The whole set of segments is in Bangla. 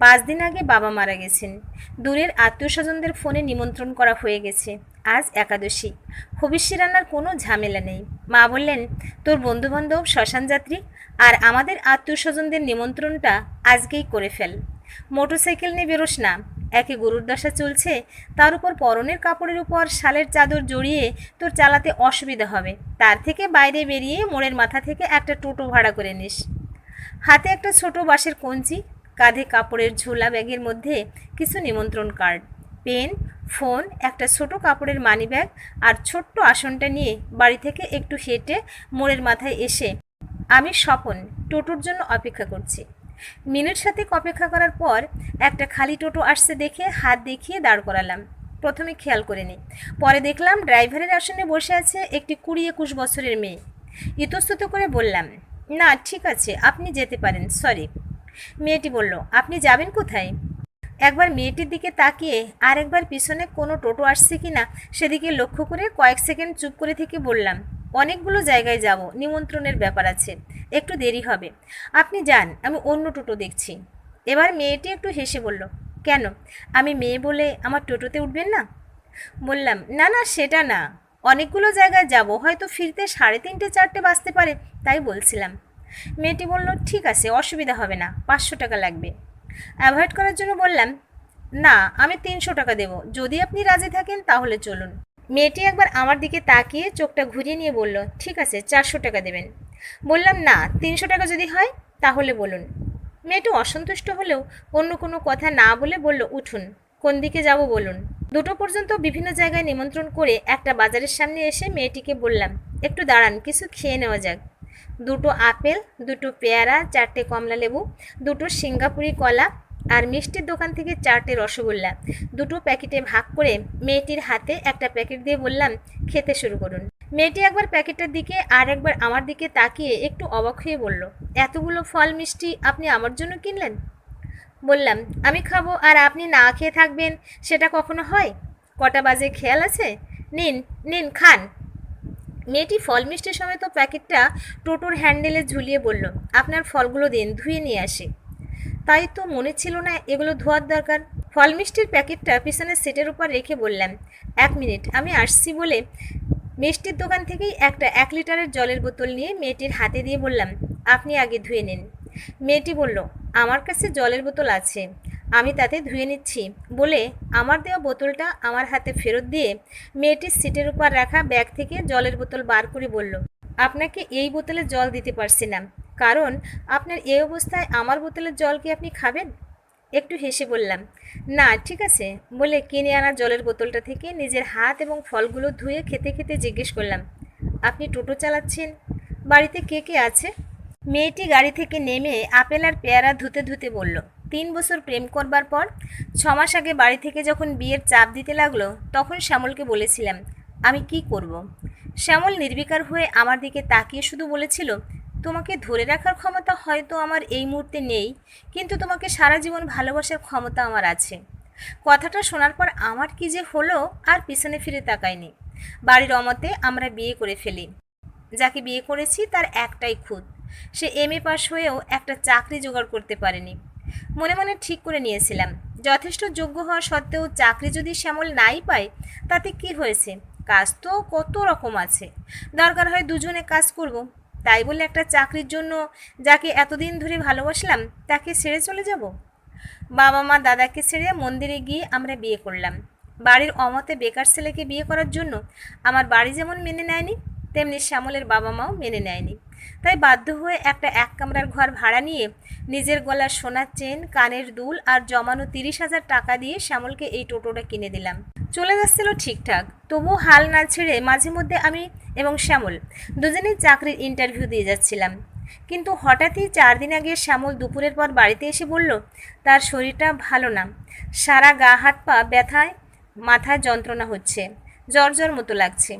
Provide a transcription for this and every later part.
পাঁচ দিন আগে বাবা মারা গেছেন। দূরের আত্মীয় স্বজনদের ফোনে নিমন্ত্রণ করা হয়ে গেছে। আজ একাদশী। হবিষ্যি রান্নার কোনো ঝামেলা নেই। মা বললেন, তোর বন্ধুবান্ধব, শ্মশান যাত্রী আর আমাদের আত্মীয় স্বজনদের নিমন্ত্রণটা আজকেই করে ফেল। মোটরসাইকেল নিয়ে বেরোস না। একে গরুর দশা চলছে, তার উপর পরনের কাপড়ের উপর শালের চাদর জড়িয়ে তোর চালাতে অসুবিধা হবে। তার থেকে বাইরে বেরিয়ে মোড়ের মাথা থেকে একটা টোটো ভাড়া করে নিস। হাতে একটা ছোট বাঁশের কঞ্চি কাঁধে কাপড়ের ঝোলা ব্যাগের মধ্যে কিছু নিমন্ত্রণ কার্ড, পেন, ফোন, একটা ছোট কাপড়ের মানি ব্যাগ আর ছোট্ট আসনটা নিয়ে বাড়ি থেকে একটু হেঁটে মোড়ের মাথায় এসে আমি স্বপন টোটোর জন্য অপেক্ষা করছি। মিনিট সাথে অপেক্ষা করার পর একটা খালি টোটো আসছে দেখে হাত দেখিয়ে দাঁড় করালাম। প্রথমে খেয়াল করে করিনি। পরে দেখলাম ড্রাইভারের আসনে বসে আছে একটি কুড়ি একুশ বছরের মেয়ে। ইতস্তত করে বললাম, না, ঠিক আছে, আপনি যেতে পারেন, সরি। মেয়েটি বলল, আপনি যাবেন কোথায়? একবার মেয়েটির দিকে তাকিয়ে আর একবার পিছনে কোনো টোটো আসছে কি না সেদিকে লক্ষ্য করে কয়েক সেকেন্ড চুপ করে থেকে বললাম, অনেকগুলো জায়গায় যাব, নিমন্ত্রণের ব্যাপার আছে, একটু দেরি হবে। আপনি যান, আমি অন্য টোটো দেখছি। এবার মেয়েটি একটু হেসে বলল, কেন? আমি মেয়ে বলে আমার টোটোতে উঠবেন না? বললাম, না না, সেটা না। অনেকগুলো জায়গায় যাব, হয়তো ফিরতে সাড়ে তিনটে, চারটে বাজতে পারে, তাই বলছিলাম। মেয়েটি বলল, ঠিক আছে, অসুবিধা হবে না, পাঁচশো টাকা লাগবে। অ্যাভয়েড করার জন্য বললাম, না, আমি তিনশো টাকা দেব। যদি আপনি রাজি থাকেন, তাহলে চলুন। মেয়েটি একবার আমার দিকে তাকিয়ে চোখটা ঘুরিয়ে নিয়ে বলল, ঠিক আছে, চারশো টাকা দেবেন। বললাম, না, তিনশো টাকা যদি হয়, তাহলে বলুন। মেয়েটি অসন্তুষ্ট হলেও অন্য কোনো কথা না বলে বলল, উঠুন, কোন দিকে যাব বলুন। দুটো পর্যন্ত বিভিন্ন জায়গায় নিমন্ত্রণ করে একটা বাজারের সামনে এসে মেয়েটিকে বললাম, একটু দাঁড়ান, কিছু খেয়ে নেওয়া যাক। দুটো আপেল, দুটো পেয়ারা, চারটে কমলা লেবু, দুটো সিঙ্গাপুরি কলা আর মিষ্টির দোকান থেকে চারটে রসগোল্লা। দুটো প্যাকেটে ভাগ করে মেয়েটির হাতে একটা প্যাকেট দিয়ে বললাম, খেতে শুরু করুন। মেয়েটি একবার প্যাকেটটার দিকে আর একবার আমার দিকে তাকিয়ে একটু অবাক হয়ে বলল, এতগুলো ফল মিষ্টি আপনি আমার জন্য কিনলেন? বললাম, আমি খাব আর আপনি না খেয়ে থাকবেন, সেটা কখনো হয়? কটা বাজে খেয়াল আছে? নিন নিন, খান। মেয়েটি ফল মিষ্টি সমেত প্যাকেটটা টোটোর হ্যান্ডেলে ঝুলিয়ে বলল, আপনার ফলগুলো দিন, ধুয়ে নিয়ে আসি। তাই তো মনে ছিল না এগুলো ধোয়ার দরকার। ফল মিষ্টির প্যাকেটটা পিছনের সিটের উপর রেখে বললাম, এক মিনিট, আমি আসছি বলে মিষ্টির দোকান থেকেই একটা এক লিটারের জলের বোতল নিয়ে মেয়েটির হাতে দিয়ে বললাম, আপনি আগে ধুয়ে নিন। মেয়েটি বলল, আমার কাছে জলের বোতল আছে। আমি তাতে ধুয়ে নিচ্ছি। বলে আমার দেওয়া বোতলটা আমার হাতে ফেরত দিয়ে মেয়েটির সিটের উপর রাখা ব্যাগ থেকে জলের বোতল বার করে বলল, আপনাকে এই বোতলে জল দিতে পারছি না। কারণ আপনার এই অবস্থায় আমার বোতলের জল কি আপনি খাবেন? একটু হেসে বললাম, না, ঠিক আছে। বলে কিনে আনা জলের বোতলটা থেকে নিজের হাত এবং ফলগুলো ধুয়ে খেতে খেতে জিজ্ঞেস করলাম, আপনি টোটো চালাচ্ছেন? বাড়িতে কে কে আছে? মেয়েটি গাড়ি থেকে নেমে আপেল আর পেয়ারা ধুতে ধুতে বলল তিন বছর প্রেম করবার পর ছ মাস আগে বাড়ি থেকে যখন বিয়ের চাপ দিতে লাগল, তখন শ্যামলকে বলেছিলাম, আমি কি করব। শ্যামল নির্বিকার হয়ে আমার দিকে তাকিয়ে শুধু বলেছিল, তোমাকে ধরে রাখার ক্ষমতা হয়তো আমার এই মুহূর্তে নেই, কিন্তু তোমাকে সারা জীবন ভালোবাসার ক্ষমতা আমার আছে। কথাটা শোনার পর আমার কি যে হলো আর পিছনে ফিরে তাকায়নি। বাড়ির অমতে আমরা বিয়ে করে ফেলি। যাকে বিয়ে করেছি তার একটাই খুদ সে এম এ পাশ হয়েও একটা চাকরি জোগাড় করতে পারেনি। মনে মনে ঠিক করে নিয়েছিলাম। যথেষ্ট যোগ্য হওয়া সত্ত্বেও চাকরি যদি শ্যামল নাই পায়, তাতে কি হয়েছে? কাজ তো কত রকম আছে। দরকার হয় দুজনে কাজ করব। তাই বলে একটা চাকরির জন্য যাকে এতদিন ধরে ভালোবাসলাম, তাকে ছেড়ে চলে যাব? বাবা মা দাদাকে ছেড়ে মন্দিরে গিয়ে আমরা বিয়ে করলাম। বাড়ির অমতে বেকার ছেলেকে বিয়ে করার জন্য আমার বাড়ি যেমন মেনে নেয়নি তেমনি শ্যামলের বাবা মাও মেনে নেয়নি। তাই বাধ্য হয়ে একটা এক কামরার ঘর ভাড়া নিয়ে নিজের গলার সোনার চেন, কানের দুল আর জমানো তিরিশ হাজার টাকা দিয়ে শ্যামলকে এই টোটোটা কিনে দিলাম। চলে যাচ্ছিল ঠিকঠাক। তবু হাল না ছেড়ে মাঝে মধ্যে আমি এবং শ্যামল দুজনেই চাকরির ইন্টারভিউ দিয়ে যাচ্ছিলাম। কিন্তু হঠাৎই চার দিন আগে শ্যামল দুপুরের পর বাড়িতে এসে বলল, তার শরীরটা ভালো না। সারা গা, হাত পা ব্যথায়, মাথায় যন্ত্রণা হচ্ছে। জ্বর জ্বর মতো লাগছে।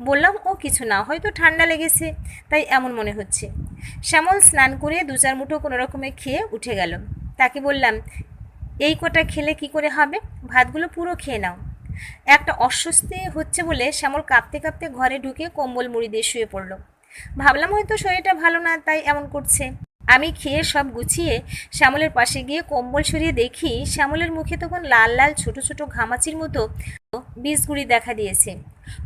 বললাম, ও, কিছু না, হয়তো ঠান্ডা লেগেছে। তাই এমন মনে হচ্ছে। শ্যামল স্নান করে দু চার মুঠো কোনো রকমে খেয়ে উঠে গেল। তাকে বললাম, এই কটা খেলে কি করে হবে? ভাতগুলো পুরো খেয়ে নাও। একটা অস্বস্তি হচ্ছে বলে শ্যামল কাঁপতে কাঁপতে ঘরে ঢুকে কম্বল মুড়ি দিয়ে শুয়ে পড়ল। ভাবলাম হয়তো শরীরটা ভালো না, তাই এমন করছে। আমি খেয়ে সব গুছিয়ে শ্যামলের পাশে গিয়ে কম্বল সরিয়ে দেখি শ্যামলের মুখে তখন লাল লাল ছোট ছোট ঘামাচির মতো বীজগুড়ি দেখা দিয়েছে।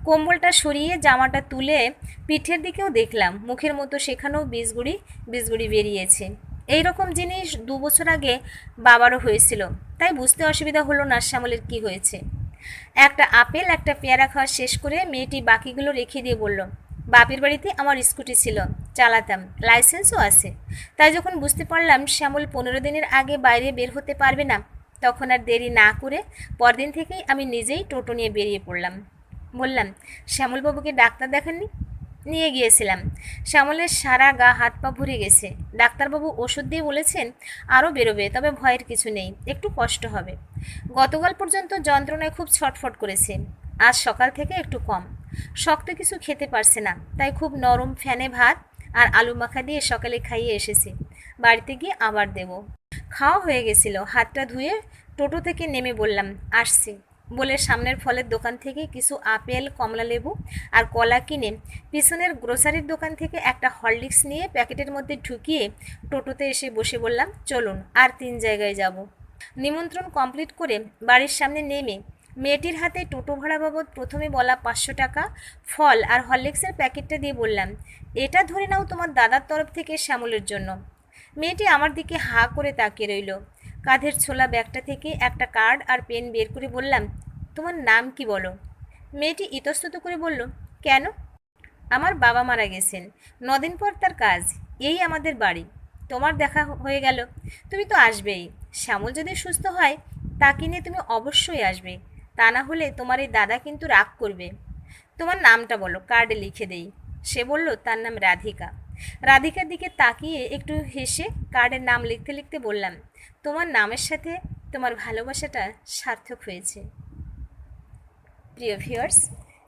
কম্বলটা সরিয়ে জামাটা তুলে পিঠের দিকেও দেখলাম, মুখের মতো সেখানেও বীজগুড়ি বীজগুড়ি বেরিয়েছে। এই রকম জিনিস দু বছর আগে বাবারও হয়েছিল, তাই বুঝতে অসুবিধা হলো না শ্যামলের কি হয়েছে। একটা আপেল, একটা পেয়ারা খাওয়া শেষ করে মেয়েটি বাকিগুলো রেখে দিয়ে বলল বাপের বাড়িতে আমার স্কুটি ছিল, চালাতাম, লাইসেন্সও আছে। তাই যখন বুঝতে পারলাম শ্যামল পনেরো দিনের আগে বাইরে বের হতে পারবে না, তখন আর দেরি না করে পরদিন থেকেই আমি নিজেই টোটো নিয়ে বেরিয়ে পড়লাম। বললাম, শ্যামলবাবুকে ডাক্তার দেখাননি? নিয়ে গিয়েছিলাম। শ্যামলের সারা গা হাত পা ভরে গেছে। ডাক্তারবাবু ওষুধ দিয়ে বলেছেন আরও বেরোবে, তবে ভয়ের কিছু নেই, একটু কষ্ট হবে। গতকাল পর্যন্ত যন্ত্রণায় খুব ছটফট করেছে, আজ সকাল থেকে একটু কম। শক্ত কিছু খেতে পারছে না। তাই খুব নরম ফ্যানে ভাত আর আলু মাখা দিয়ে সকালে খাইয়ে এসেছি। বাড়িতে গিয়ে আবার দেব। খাওয়া হয়ে গেছিল। হাতটা ধুয়ে টোটো থেকে নেমে বললাম, আসছি। বলে সামনের ফলের দোকান থেকে কিছু আপেল, কমলা লেবু আর কলা কিনে পিছনের গ্রোসারির দোকান থেকে একটা হরলিক্স নিয়ে প্যাকেটের মধ্যে ঢুকিয়ে টোটোতে এসে বসে বললাম, চলুন, আর তিন জায়গায় যাব। নিমন্ত্রণ কমপ্লিট করে বাড়ির সামনে নেমে মেয়েটির হাতে টোটো ভাড়া বাবদ প্রথমে বলা পাঁচশো টাকা, ফল আর হরলিক্সের প্যাকেটটা দিয়ে বললাম, এটা ধরে নাও তোমার দাদার তরফ থেকে শ্যামলের জন্য। মেয়েটি আমার দিকে হা করে তাকিয়ে রইল। কাঁধের ছোলা ব্যাগটা থেকে একটা কার্ড আর পেন বের করে বললাম, তোমার নাম কি বলো? মেয়েটি ইতস্তত করে বলল, কেন? আমার বাবা মারা গেছেন, নদিন পর তার কাজ, এই আমাদের বাড়ি। তোমার দেখা হয়ে গেল। তুমি তো আসবেই। শ্যামল যদি সুস্থ হয়, তাকে নিয়ে তুমি অবশ্যই আসবে। তা না হলে তোমার এই দাদা কিন্তু রাগ করবে। তোমার নামটা বলো, কার্ডে লিখে দেই। সে বলল, তার নাম রাধিকা। রাধিকার দিকে তাকিয়ে একটু হেসে কার্ডের নাম লিখতে লিখতে বললাম, তোমার নামের সাথে তোমার ভালোবাসাটা সার্থক হয়েছে। প্রিয় ভিউয়ার্স